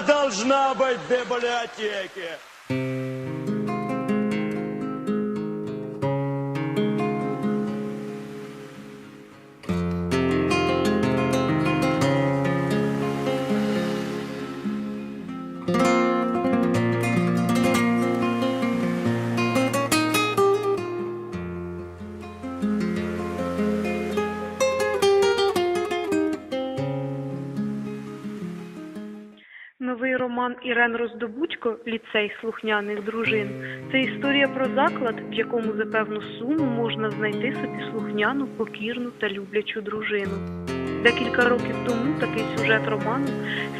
должна быть в библиотеки. Новий роман Ірен Роздобудько «Ліцей слухняних дружин» – це історія про заклад, в якому за певну суму можна знайти собі слухняну, покірну та люблячу дружину. Декілька років тому такий сюжет роману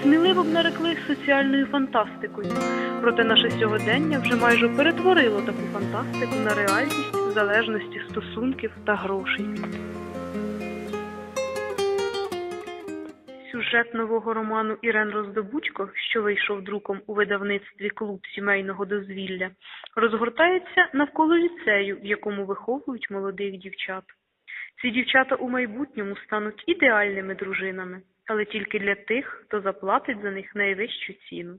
сміливо б нарекли соціальною фантастикою, проте наше сьогодення вже майже перетворило таку фантастику на реальність залежності стосунків та грошей. Сюжет нового роману Ірен Роздобудько, що вийшов друком у видавництві Клуб сімейного дозвілля, розгортається навколо ліцею, в якому виховують молодих дівчат. Ці дівчата у майбутньому стануть ідеальними дружинами, але тільки для тих, хто заплатить за них найвищу ціну.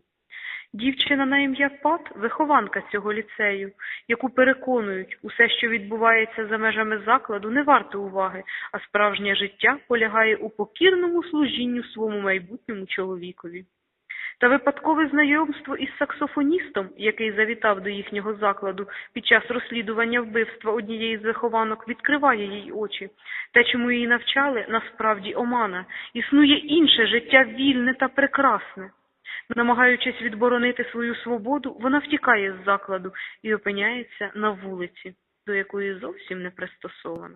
Дівчина на ім'я Пат – вихованка цього ліцею, яку переконують, усе, що відбувається за межами закладу, не варто уваги, а справжнє життя полягає у покірному служінню своєму майбутньому чоловікові. Та випадкове знайомство із саксофоністом, який завітав до їхнього закладу під час розслідування вбивства однієї з вихованок, відкриває їй очі. Те, чому її навчали, насправді омана. Існує інше життя вільне та прекрасне. Намагаючись відборонити свою свободу, вона втікає з закладу і опиняється на вулиці, до якої зовсім не пристосована.